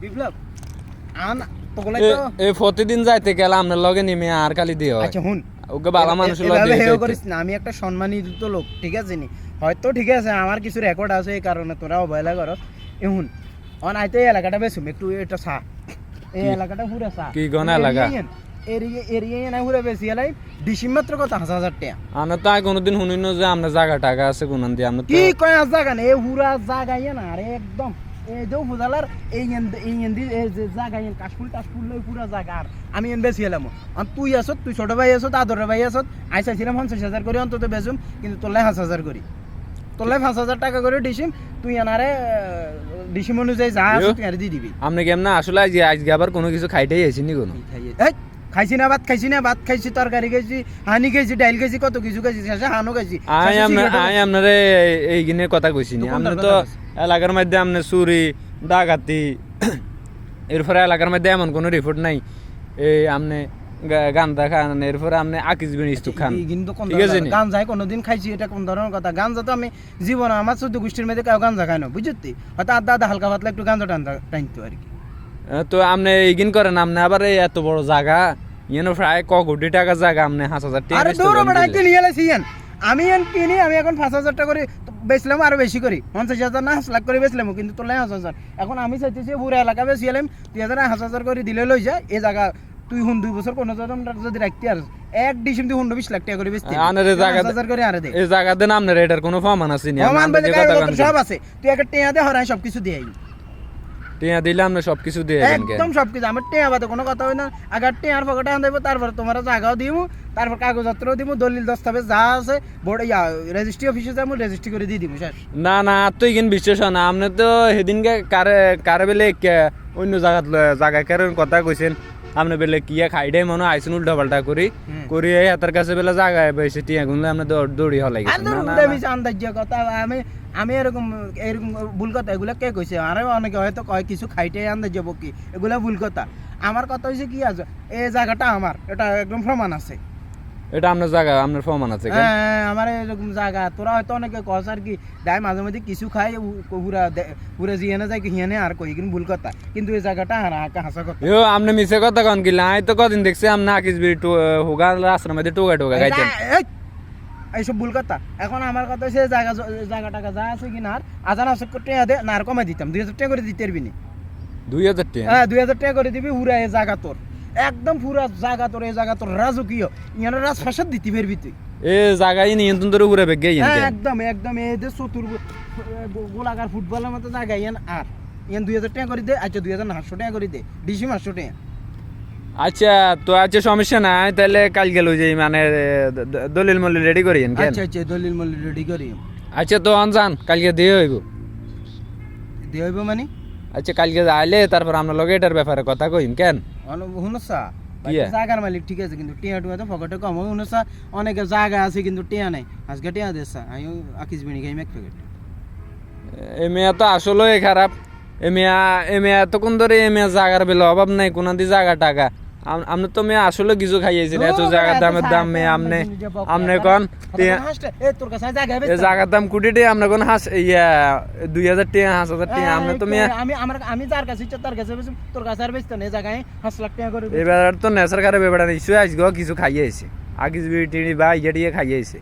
বিপ্লব আন প্রতিদিন যাইতে গেলে আপনার লগে নিমে আর দিয়ে আচ্ছা হুন ওকে লগে হেও করিস না। আমি একটা সম্মানিত লোক ঠিক আছে নি? হয়তো ঠিক আছে আমার কিছু রেকর্ড আছে এই কারণে তোরা অবহেলা করো। এ হুন অন আইতে এই এলাকাটা বেসুম একটু এটা চা। এই এলাকাটা পুরো চা। কি গণ এলাকা? এরিয়া এরিয়া না পুরো বেশি এলাই ডিসিম মাত্র কত? হাজার হাজার টাকা। আমরা তো কোনোদিন শুনিনি যে আপনার জায়গা টাকা আছে কোনান দিয়ে আমরা তো কি কয় আর জায়গা নেই? এই জায়গা না আরে একদম। ফুজালার এই যে জায়গা ইয়ে কাশফুল টাশফুল লই পুরা জায়গা আর। আমি এন বেশি এলাম। আর তুই আসত তুই ছোট ভাই আসত আদরের ভাই আসত আই চাইছিলাম পঞ্চাশ হাজার করে অন্তত বেচুম কিন্তু তোলাই পাঁচ হাজার করি। তোলাই পাঁচ হাজার টাকা করে ডিসিম তুই এনারে ডিসিম অনুযায়ী যা। তুই আর দিয়ে দিবি। আপনি কেমন আসলে আজ আজকে আবার কোনো কিছু খাইতেই আইছি নি কোনো এই, খাইছি না ভাত খাইছি না ভাত খাইছি তরকারি খাইছি হানি খাইছি ডাইল খাইছি কত কিছু খাইছি শেষে হানো খাইছি। আই আই আপনারে এই কথা কইছি নি। আপনি তো এলাকার মধ্যে আপনি চুরি ডাকাতি এরপরে এলাকার মধ্যে এমন কোনো রিপোর্ট নাই। এই আপনি গান্দা খান এরপরে আপনি বিন ইস্তু খান। কিন্তু কোন যায় কোনোদিন খাইছি এটা কোন ধরনের কথা? গাঞ্জা তো আমি জীবন আমার চোদ্দ গোষ্ঠীর মধ্যে কেউ গাঞ্জা খায় না বুঝতি হয়তো আদা আদা হালকা পাতলা একটু গাঞ্জা টানতে আর কি। তো আপনি এইগিন করেন আপনি আবার এত বড় জায়গা ইয়েন প্রায় ক কোটি টাকার জায়গা আপনি হাজার হাজার টাকা আরে আমি ইয়ান কিনি আমি এখন পাঁচ হাজার টাকা করে বেচলাম আরও বেশি করি। পঞ্চাশ হাজার না লাখ করে বেচলাম কিন্তু তোলাই পাঁচ হাজার। এখন আমি চাইতেছি পুরো এলাকা বেশি এলাম দুই হাজার পাঁচ হাজার করে দিলে লই যায় এই জায়গা তুই হুন দুই বছর কোনো যদি রাখতে আর এক ডিসিম তুই হুন্ডো বিশ লাখ টাকা করে বেচতে। আনারে জায়গা- হাজার করে আরে দে। এই আপনার এটার কোনো ফমান আছে নি বলে সব আছে। তুই একটা টেয়া দে হরাই সব কিছু দিয়ে। টিয়া দিলাম না সবকিছু দিয়ে একদম সবকিছু আমার টিয়া বাদে কোনো কথা হয় না। আগে টিয়ার পকেটে আন দেবো তারপর তোমার জায়গাও দিব তারপর কাগজপত্র দিব দলিল দস্তাবেজ যা আছে বোর্ড ইয়া রেজিস্ট্রি অফিসে যাব রেজিস্ট্রি করে দিয়ে দিব শেষ। না না তুই তো ইগিন বিশ্বাস না আপনি তো সেদিনকে কারে কারে বেলে অন্য জায়গা জায়গা কারণ কথা কইছেন। আপনি বেলে কিয়া খাইডে মনে হয় আইসুন উল্টা পাল্টা করি। করি এই হাতের কাছে বেলে জায়গায় বেশি টিয়া গুনলে আমরা দৌড়- হলাই আন্দাজ্য কথা আমি আমি এরকম এরকম ভুল কথা এগুলা কে কইছে? আরে অনেকে হয়তো কয় কিছু খাইতে আন্দাজ যাব কি এগুলা ভুল কথা। আমার কথা হয়েছে কি আছে এই জায়গাটা আমার এটা একদম প্রমাণ আছে। এটা আপনার জায়গা আপনার ফমান আছে? হ্যাঁ আমার এরকম জায়গা। তোরা হয়তো অনেকে কস আর কি দেয় মাঝে মাঝে কিছু খাই পুরা পুরা জিয়ানে যায় হিয়ানে আর কই কিন্তু ভুল কথা। কিন্তু এই জায়গাটা আর আকা হাসা কথা। ইয়ো আপনি মিছে কথা কন কি? লাই তো কদিন দেখছি আপনি আকিস বিড়ি হোগা রাস্তার মধ্যে টোকা টোকা এই- এইসব ভুল কথা। এখন আমার কথা হচ্ছে জায়গা জায়গা টাকা যা আছে কিনা আর আজান আছে করতে দে না আর কমাই দিতাম। দুই হাজার টাকা করে দিতে পারবি নি? দুই হাজার টাকা? হ্যাঁ দুই হাজার টাকা করে দিবি পুরা এই জায়গা তোর। একদম পুরা জায়গা তোর এই জায়গা তোর রাজকীয়। ইয়ানো রাজ ফাঁসাদ দিতে পারবি তুই এ জায়গায় নিয়ন্ত্রণ ধরে ঘুরে বেগে হ্যাঁ ইয়েন একদম একদম এই যে চতুর গোলাকার ফুটবলের মতো জায়গা ইয়ান আর। ইয়ান দুই হাজার টাকা করে দে আচ্ছা দুই হাজার আটশো টাকা করে দে ডিসি পাঁচশো টাকা। আচ্ছা তো আচ্ছা সমস্যা নাই তাহলে কাল গেল যে মানে দলিল মলিল রেডি কেন আচ্ছা আচ্ছা দলিল মলিল রেডি করি। আচ্ছা তো আনজান কালকে দিয়ে হইব। দিয়ে হইব মানে? আচ্ছা কালকে আইলে তারপর আমরা লগে এটার ব্যাপারে কথা কইম কেন? কি জায়গার মালিক ঠিক আছে কিন্তু টিয়া টুয়া তো পকেটে কম। শুনছা অনেকে জায়গা আছে কিন্তু টিয়া নাই। আজকে টিয়া দিচ্ছা আমি আকিস বিনি খাই মেক প্যাকেট। এ মেয়া তো আসলেই খারাপ। এ মেয়া এ মেয়া তো কোন ধরে এ মেয়া জাগার বেলা অভাব নাই কোনাদি জায়গা টাকা। আপনি তো মেয়ে আসলে কিছু খাইয়েছেন এত জায়গার দামের দাম মেয়ে আমনে কোন জায়গার দাম কোটি টাকা আমরা কোন হাস ইয়া দুই হাজার টাকা হাঁস হাজার টাকা আপনি তো মেয়ে আমি আমার আমি যার কাছে ইচ্ছা তার কাছে তোর কাছে আর বেচতে নেই জায়গায় হাঁস লাখ টাকা করে এবার তো নেশার কারে বেবাটা নিশ্চয়ই আসগো কিছু খাইয়েছে আগে টিড়ি বা ইয়ে টিয়ে খাইয়েছে